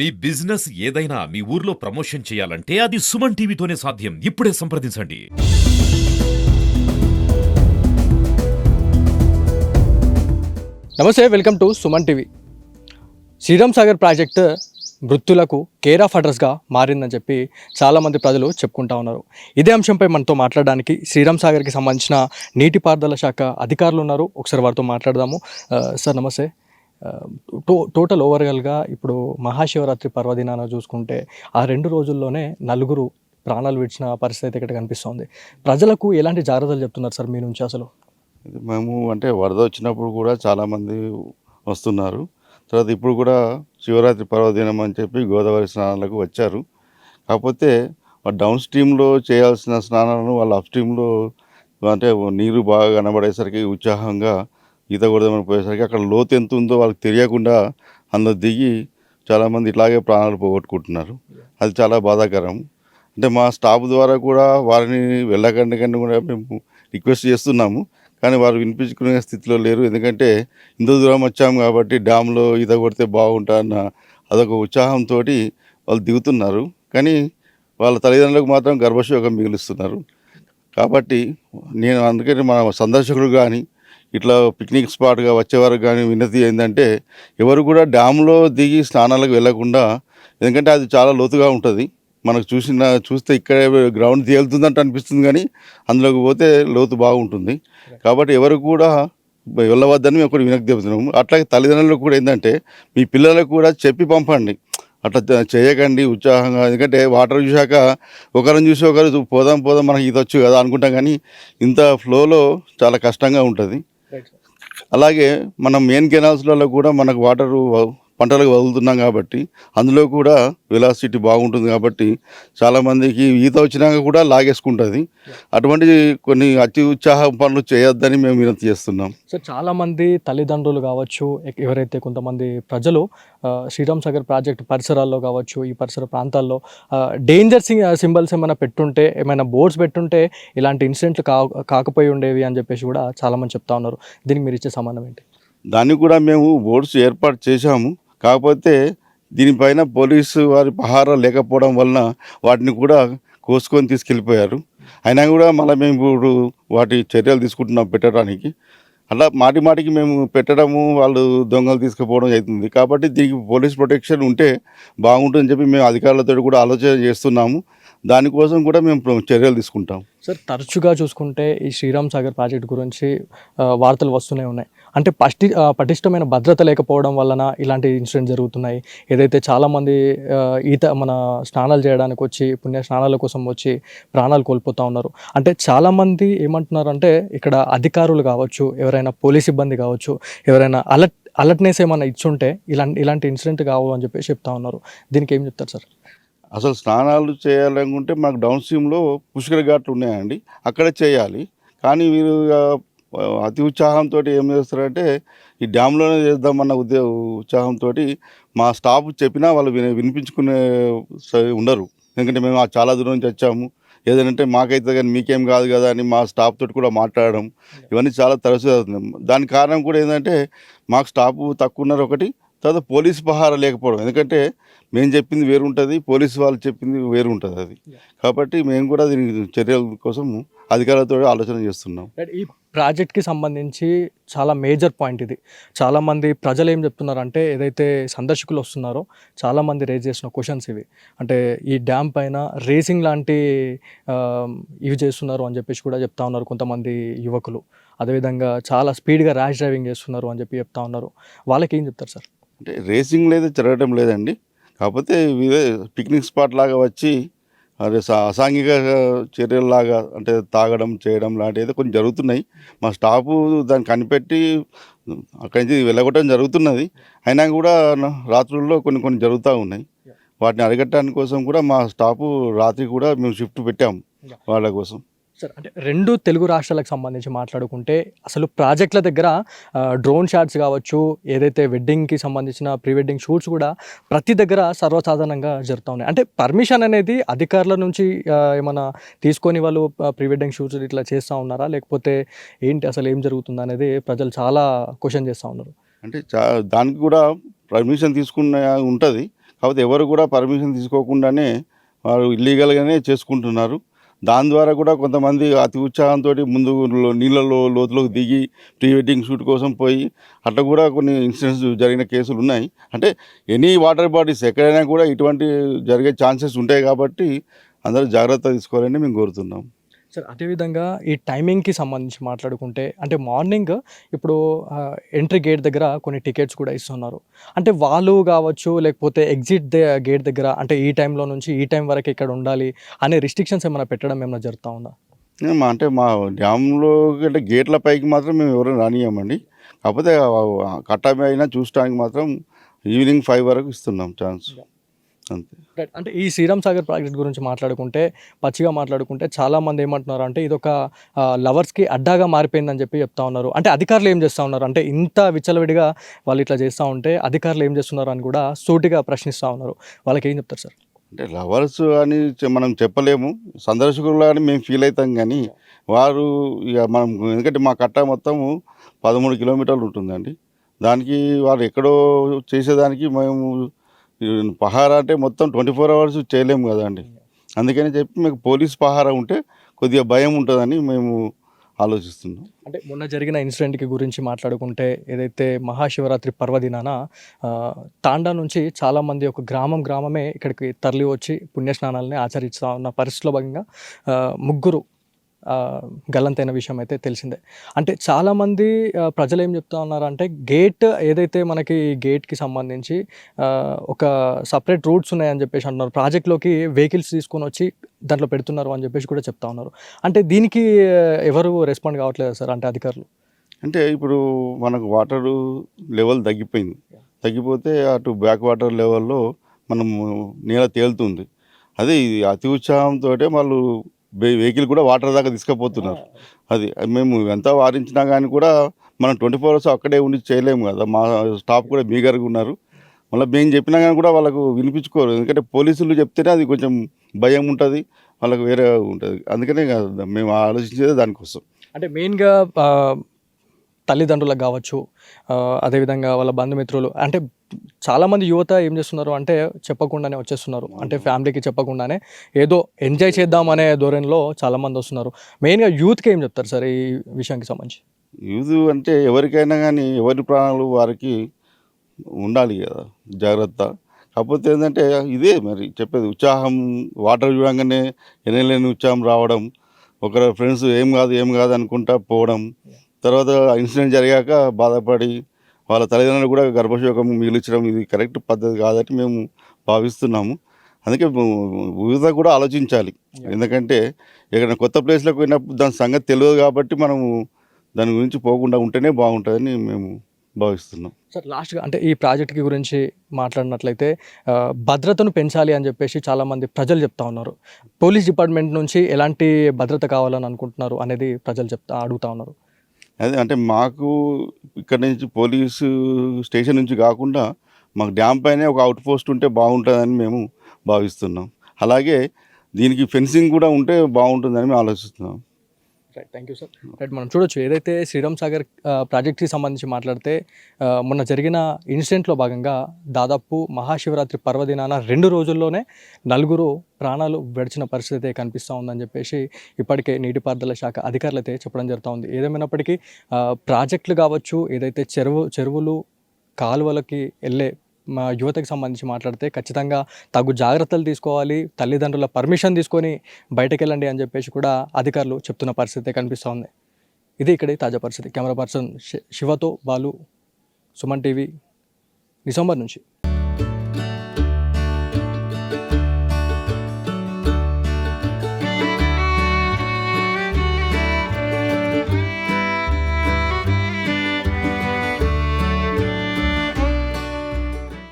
మీ business ఏదైనా మీ ఊర్లో promotion చేయాలంటే అది సుమన్ టీవీతోనే సాధ్యం. ఇప్పుడే సంప్రదించండి. నమస్తే welcome to Suman TV. Sriram Sagar project వృత్తులకు కేర్ ఆఫ్ అడ్రస్గా మారిందని చెప్పి చాలామంది ప్రజలు చెప్పుకుంటా ఉన్నారు. ఇదే అంశంపై మనతో మాట్లాడడానికి శ్రీరామ్ సాగర్కి సంబంధించిన నీటిపారుదల శాఖ అధికారులు ఉన్నారు. ఒకసారి వారితో మాట్లాడదాము. సార్ నమస్తే. టో టోటల్ ఓవరాల్గా ఇప్పుడు మహాశివరాత్రి పర్వదినాన చూసుకుంటే ఆ రెండు రోజుల్లోనే నలుగురు ప్రాణాలు విడిచిన పరిస్థితి ఇక్కడ కనిపిస్తోంది. ప్రజలకు ఎలాంటి జాగ్రత్తలు చెప్తున్నారు సార్ మీ నుంచి అసలు? మేము అంటే వరద వచ్చినప్పుడు కూడా చాలామంది వస్తున్నారు. తర్వాత ఇప్పుడు కూడా శివరాత్రి పర్వదినం అని చెప్పి గోదావరి స్నానాలకు వచ్చారు. కాకపోతే డౌన్ స్ట్రీమ్లో చేయాల్సిన స్నానాలను వాళ్ళు అప్ స్ట్రీమ్లో అంటే నీరు బాగా కనబడేసరికి ఉత్సాహంగా ఈత కొడదామని పోయేసరికి అక్కడ లోతు ఎంత ఉందో వాళ్ళకి తెలియకుండా అందరు దిగి చాలామంది ఇట్లాగే ప్రాణాలు పోగొట్టుకుంటున్నారు. అది చాలా బాధాకరం. అంటే మా స్టాఫ్ ద్వారా కూడా వారిని వెళ్ళకండి కండి కూడా మేము రిక్వెస్ట్ చేస్తున్నాము. కానీ వారు వినిపించుకునే స్థితిలో లేరు. ఎందుకంటే ఇంత దూరం వచ్చాము కాబట్టి డ్యామ్లో ఈత కొడితే బాగుంటా అన్న అదొక ఉత్సాహంతో వాళ్ళు దిగుతున్నారు. కానీ వాళ్ళ తల్లిదండ్రులకు మాత్రం గర్భశోకం మిగులుస్తున్నారు. కాబట్టి నేను అందుకని మన సందర్శకులు కానీ ఇట్లా పిక్నిక్ స్పాట్గా వచ్చేవారు కానీ వినతి ఏంటంటే ఎవరు కూడా డ్యామ్లో దిగి స్నానాలకు వెళ్ళకుండా ఎందుకంటే అది చాలా లోతుగా ఉంటుంది. మనకు చూసిన చూస్తే ఇక్కడే గ్రౌండ్ తేలుతుందంటే అనిపిస్తుంది కానీ అందులోకి పోతే లోతు బాగుంటుంది. కాబట్టి ఎవరు కూడా వెళ్ళవద్దని మేము ఒకటి వినక్తి చెబుతున్నాము అట్లాగే తల్లిదండ్రులకు కూడా ఏంటంటే మీ పిల్లలకు కూడా చెప్పి పంపండి. అట్లా చేయకండి ఉత్సాహంగా. ఎందుకంటే వాటర్ చూశాక ఒకరిని చూసి ఒకరు పోదాం పోదాం మనకి ఇది వచ్చు కదా అనుకుంటాం కానీ ఇంత ఫ్లోలో చాలా కష్టంగా ఉంటుంది. అలాగే మనం మెయిన్ కెనాల్స్లలో కూడా మనకు వాటర్ పంటలకు వదులుతున్నాం కాబట్టి అందులో కూడా వెలాసిటీ బాగుంటుంది కాబట్టి చాలామందికి ఈత వచ్చినాక కూడా లాగేసుకుంటుంది. అటువంటి కొన్ని అతి ఉత్సాహ పనులు చేయొద్దని మేము వినతి చేస్తున్నాం. సో చాలా మంది తల్లిదండ్రులు కావచ్చు ఎవరైతే కొంతమంది ప్రజలు శ్రీరామ్ సాగర్ ప్రాజెక్ట్ పరిసరాల్లో కావచ్చు ఈ పరిసర ప్రాంతాల్లో డేంజర్ సింబల్స్ ఏమైనా పెట్టుంటే ఏమైనా బోర్డ్స్ పెట్టుంటే ఇలాంటి ఇన్సిడెంట్లు కా కాకపోయి ఉండేవి అని చెప్పేసి కూడా చాలా మంది చెప్తా ఉన్నారు. దీనికి మీరు ఇచ్చే సమానం ఏంటి? దానికి కూడా మేము బోర్డ్స్ ఏర్పాటు చేశాము. కాకపోతే దీనిపైన పోలీసు వారి పహారా లేకపోవడం వలన వాటిని కూడా కోసుకొని తీసుకెళ్ళిపోయారు. అయినా కూడా మళ్ళీ మేము ఇప్పుడు వాటి చర్యలు తీసుకుంటున్నాం పెట్టడానికి. అలా మాటి మాటికి మేము పెట్టడము వాళ్ళు దొంగలు తీసుకుపోవడం అవుతుంది కాబట్టి దీనికి పోలీస్ ప్రొటెక్షన్ ఉంటే బాగుంటుందని చెప్పి మేము అధికారులతో కూడా ఆలోచన చేస్తున్నాము. దానికోసం కూడా మేము చర్యలు తీసుకుంటాం. సార్ తరచుగా చూసుకుంటే ఈ శ్రీరామ్ సాగర్ ప్రాజెక్ట్ గురించి వార్తలు వస్తూనే ఉన్నాయి. అంటే పష్టి పటిష్టమైన భద్రత లేకపోవడం వలన ఇలాంటి ఇన్సిడెంట్ జరుగుతున్నాయి. ఏదైతే చాలామంది ఈత మన స్నానాలు చేయడానికి వచ్చి పుణ్య స్నానాల కోసం వచ్చి ప్రాణాలు కోల్పోతూ ఉన్నారు. అంటే చాలామంది ఏమంటున్నారు అంటే ఇక్కడ అధికారులు కావచ్చు ఎవరైనా పోలీస్ సిబ్బంది కావచ్చు ఎవరైనా అలర్ట్ అలర్ట్నెస్ ఏమైనా ఇచ్చుంటే ఇలాంటి ఇలాంటి ఇన్సిడెంట్ కావు అని చెప్పేసి చెప్తా ఉన్నారు. దీనికి ఏం చెప్తారు సార్? అసలు స్నానాలు చేయాలనుకుంటే మాకు డౌన్ స్ట్రీమ్లో పుష్కర ఘాట్లు ఉన్నాయండి. అక్కడ చేయాలి. కానీ వీరు అతి ఉత్సాహంతో ఏం చేస్తారంటే ఈ డ్యామ్లోనే చేద్దామన్న ఉద్దే ఉత్సాహంతో మా స్టాఫ్ చెప్పినా వాళ్ళు విని వినిపించుకునే ఉండరు. ఎందుకంటే మేము చాలా దూరం నుంచి వచ్చాము. ఏదంటే మాకైతే కానీ మీకేం కాదు కదా అని మా స్టాఫ్ తోటి కూడా మాట్లాడడం ఇవన్నీ చాలా తరచు అవుతుంది దానికి కారణం కూడా ఏంటంటే మాకు స్టాఫ్ తక్కువ ఉన్నారు ఒకటి తర్వాత పోలీస్ పహారా లేకపోవడం. ఎందుకంటే మేము చెప్పింది వేరు ఉంటుంది పోలీసు వాళ్ళు చెప్పింది వేరు ఉంటుంది అది కాబట్టి మేము కూడా దీని చర్యల కోసం అధికారులతో ఆలోచన చేస్తున్నాం. ఈ ప్రాజెక్ట్కి సంబంధించి చాలా మేజర్ పాయింట్ ఇది. చాలామంది ప్రజలు ఏం చెప్తున్నారంటే ఏదైతే సందర్శకులు వస్తున్నారో చాలామంది రేజ్ చేసిన క్వశ్చన్స్ ఇవి. అంటే ఈ డ్యామ్ పైన రేసింగ్ లాంటి ఇవి చేస్తున్నారు అని చెప్పేసి కూడా చెప్తా ఉన్నారు కొంతమంది యువకులు. అదేవిధంగా చాలా స్పీడ్గా ర్యాష్ డ్రైవింగ్ చేస్తున్నారు అని చెప్పి చెప్తా ఉన్నారు. వాళ్ళకి ఏం చెప్తారు సార్? అంటే రేసింగ్ లేదు జరగడం లేదండి. కాకపోతే ఇదే పిక్నిక్ స్పాట్ లాగా వచ్చి అదే అసాంఘిక చర్యల్లాగా అంటే తాగడం చేయడం లాంటివి కొంచెం జరుగుతున్నాయి. మా స్టాఫ్ దాన్ని కనిపెట్టి అక్కడి నుంచి వెళ్ళగొట్టడం జరుగుతున్నది. అయినా కూడా రాత్రుల్లో కొన్ని కొన్ని జరుగుతూ ఉన్నాయి. వాటిని అరికట్టడానికి కోసం కూడా మా స్టాఫ్ రాత్రి కూడా మేము షిఫ్ట్ పెట్టాము వాళ్ళ కోసం. సార్ అంటే రెండు తెలుగు రాష్ట్రాలకు సంబంధించి మాట్లాడుకుంటే అసలు ప్రాజెక్టుల దగ్గర డ్రోన్ షాట్స్ కావచ్చు ఏదైతే వెడ్డింగ్కి సంబంధించిన ప్రీ వెడ్డింగ్ షూట్స్ కూడా ప్రతి దగ్గర సర్వసాధారణంగా జరుగుతూ ఉన్నాయి. అంటే పర్మిషన్ అనేది అధికారుల నుంచి ఏమైనా తీసుకొని వాళ్ళు ప్రీ వెడ్డింగ్ షూట్స్ ఇట్లా చేస్తూ ఉన్నారా? లేకపోతే ఏంటి అసలు ఏం జరుగుతుంది అనేది ప్రజలు చాలా క్వశ్చన్ చేస్తూ ఉన్నారు. అంటే దానికి కూడా పర్మిషన్ తీసుకున్న ఉంటుంది. కాకపోతే ఎవరు కూడా పర్మిషన్ తీసుకోకుండానే వారు ఇల్లీగల్గానే చేసుకుంటున్నారు. దాని ద్వారా కూడా కొంతమంది అతి ఉత్సాహంతో ముందు నీళ్ళలో లోతులోకి దిగి ప్రీ వెడ్డింగ్ షూట్ కోసం పోయి అట్లా కూడా కొన్ని ఇన్సిడెంట్స్ జరిగిన కేసులు ఉన్నాయి. అంటే ఎనీ వాటర్ బాడీస్ ఎక్కడైనా కూడా ఇటువంటి జరిగే ఛాన్సెస్ ఉంటాయి కాబట్టి అందరూ జాగ్రత్త తీసుకోవాలని మేము కోరుతున్నాం. సార్ అదేవిధంగా ఈ టైమింగ్కి సంబంధించి మాట్లాడుకుంటే అంటే మార్నింగ్ ఇప్పుడు ఎంట్రీ గేట్ దగ్గర కొన్ని టికెట్స్ కూడా ఇస్తున్నారు. అంటే వాళ్ళు కావచ్చు లేకపోతే ఎగ్జిట్ గేట్ దగ్గర అంటే ఈ టైంలో నుంచి ఈ టైం వరకు ఇక్కడ ఉండాలి అనే రిస్ట్రిక్షన్స్ ఏమైనా పెట్టడం ఏమైనా జరుగుతూ ఉందా? అంటే మా డ్యామ్లో అంటే గేట్ల పైకి మాత్రం మేము ఎవరైనా రానియమండి కాకపోతే ఆ కట్ట అయినా చూడటానికి మాత్రం ఈవినింగ్ ఫైవ్ వరకు ఇస్తున్నాం ఛాన్స్ అంతే. అంటే ఈ శ్రీరామ్ సాగర్ ప్రాజెక్ట్ గురించి మాట్లాడుకుంటే పచ్చిగా మాట్లాడుకుంటే చాలా మంది ఏమంటున్నారు అంటే ఇది ఒక లవర్స్కి అడ్డాగా మారిపోయిందని చెప్పి చెప్తా ఉన్నారు. అంటే అధికారులు ఏం చేస్తూ ఉన్నారు? అంటే ఇంత విచ్చలవిడిగా వాళ్ళు ఇట్లా చేస్తూ ఉంటే అధికారులు ఏం చేస్తున్నారు అని కూడా సూటిగా ప్రశ్నిస్తూ ఉన్నారు. వాళ్ళకి ఏం చెప్తారు సార్? అంటే లవర్స్ అని మనం చెప్పలేము. సందర్శకులు అని మేము ఫీల్ అవుతాం కానీ వారు ఇక మనం ఎందుకంటే మా కట్ట మొత్తము పదమూడు కిలోమీటర్లు ఉంటుందండి. దానికి వారు ఎక్కడో చేసేదానికి మేము పహారా అంటే మొత్తం ట్వంటీ ఫోర్ అవర్స్ చేయలేము కదండి అందుకని చెప్పి మీకు పోలీస్ పహారా ఉంటే కొద్దిగా భయం ఉంటుందని మేము ఆలోచిస్తున్నాం. అంటే మొన్న జరిగిన ఇన్సిడెంట్కి గురించి మాట్లాడుకుంటే ఏదైతే మహాశివరాత్రి పర్వదినాన తాండా నుంచి చాలామంది ఒక గ్రామం గ్రామమే ఇక్కడికి తరలి వచ్చి పుణ్యస్నానాలని ఆచరిస్తూ ఉన్న పరిస్థితిలో భాగంగా ముగ్గురు గల్లంతైన విషయం అయితే తెలిసిందే. అంటే చాలామంది ప్రజలు ఏం చెప్తా ఉన్నారంటే గేట్ ఏదైతే మనకి గేట్కి సంబంధించి ఒక సపరేట్ రూట్స్ ఉన్నాయని చెప్పేసి అంటున్నారు. ప్రాజెక్ట్లోకి వెహికల్స్ తీసుకొని వచ్చి దాంట్లో పెడుతున్నారు అని చెప్పేసి కూడా చెప్తా ఉన్నారు. అంటే దీనికి ఎవరు రెస్పాండ్ కావట్లేదు సార్ అంటే అధికారులు? అంటే ఇప్పుడు మనకు వాటర్ లెవెల్ తగ్గిపోయింది. తగ్గిపోతే అటు బ్యాక్ వాటర్ లెవెల్లో మనం నేల తేలుతుంది. అదే ఇది అతి ఉత్సాహంతో వాళ్ళు వెహికల్ కూడా వాటర్ దాకా తీసుకుపోతున్నారు. అది మేము ఎంత వారించినా కానీ కూడా మనం ట్వంటీ ఫోర్ అవర్స్ అక్కడే ఉండి చేయలేము కదా. మా స్టాఫ్ కూడా మీగర్గా ఉన్నారు. మళ్ళీ మేము చెప్పినా కానీ కూడా వాళ్ళకు వినిపించుకోరు. ఎందుకంటే పోలీసులు చెప్తేనే అది కొంచెం భయం ఉంటుంది. వాళ్ళకు వేరే ఉంటుంది. అందుకనే మేము ఆలోచించేది దానికోసం. అంటే మెయిన్గా తల్లిదండ్రులకు కావచ్చు అదేవిధంగా వాళ్ళ బంధుమిత్రులు అంటే చాలామంది యువత ఏం చేస్తున్నారు అంటే చెప్పకుండానే వచ్చేస్తున్నారు. అంటే ఫ్యామిలీకి చెప్పకుండానే ఏదో ఎంజాయ్ చేద్దాం అనే ధోరణిలో చాలామంది వస్తున్నారు. మెయిన్గా యూత్కి ఏం చెప్తారు సార్ ఈ విషయానికి సంబంధించి? యూజ్ అంటే ఎవరికైనా కానీ ఎవరి ప్రాణాలు వారికి ఉండాలి కదా జాగ్రత్త. కాకపోతే ఏంటంటే ఇదే మరి చెప్పేది ఉత్సాహం వాటర్ చూడంగానే ఎనలేని ఉత్సాహం రావడం ఒకరి ఫ్రెండ్స్ ఏం కాదు ఏం కాదు అనుకుంటా పోవడం తర్వాత ఇన్సిడెంట్ జరిగాక బాధపడి వాళ్ళ తల్లిదండ్రులు కూడా గర్భశోకం మిగిలించడం ఇది కరెక్ట్ పద్ధతి కాదని మేము భావిస్తున్నాము. అందుకే యూత కూడా ఆలోచించాలి. ఎందుకంటే ఎక్కడ కొత్త ప్లేస్లోకి పోయినప్పుడు దాని సంగతి తెలియదు కాబట్టి మనము దాని గురించి పోకుండా ఉంటేనే బాగుంటుందని మేము భావిస్తున్నాం. సార్ లాస్ట్గా అంటే ఈ ప్రాజెక్ట్కి గురించి మాట్లాడినట్లయితే భద్రతను పెంచాలి అని చెప్పేసి చాలామంది ప్రజలు చెప్తా ఉన్నారు. పోలీస్ డిపార్ట్మెంట్ నుంచి ఎలాంటి భద్రత కావాలని అనుకుంటున్నారు అనేది ప్రజలు చెప్తా అడుగుతా ఉన్నారు. అదే అంటే మాకు ఇక్కడ నుంచి పోలీసు స్టేషన్ నుంచి కాకుండా మాకు డ్యామ్ పైనే ఒక అవుట్ పోస్ట్ ఉంటే బాగుంటుందని మేము భావిస్తున్నాం. అలాగే దీనికి ఫెన్సింగ్ కూడా ఉంటే బాగుంటుందని మేము ఆలోచిస్తున్నాం. Right thank you sir right మనం చూడొచ్చు. ఏదైతే శ్రీరామ్ సాగర్ ప్రాజెక్ట్కి సంబంధించి మాట్లాడితే మొన్న జరిగిన ఇన్సిడెంట్లో భాగంగా దాదాపు మహాశివరాత్రి పర్వదినాన రెండు రోజుల్లోనే నలుగురు ప్రాణాలు విడిచిన పరిస్థితి అయితే కనిపిస్తూ ఉందని చెప్పేసి ఇప్పటికే నీటిపారుదల శాఖ అధికారులు అయితే చెప్పడం జరుగుతూ ఉంది. ఏదేమైనప్పటికీ ప్రాజెక్టులు కావచ్చు ఏదైతే చెరువు చెరువులు కాలువలకి వెళ్ళే మా యువతకు సంబంధించి మాట్లాడితే ఖచ్చితంగా తగు జాగ్రత్తలు తీసుకోవాలి తల్లిదండ్రుల పర్మిషన్ తీసుకొని బయటకు వెళ్ళండి అని చెప్పేసి కూడా అధికారులు చెప్తున్న పరిస్థితి కనిపిస్తూ ఉంది. ఇది ఇక్కడే తాజా పరిస్థితి. కెమెరా పర్సన్ శివతో బాలు సుమన్ టీవీ డిసెంబర్ నుంచి.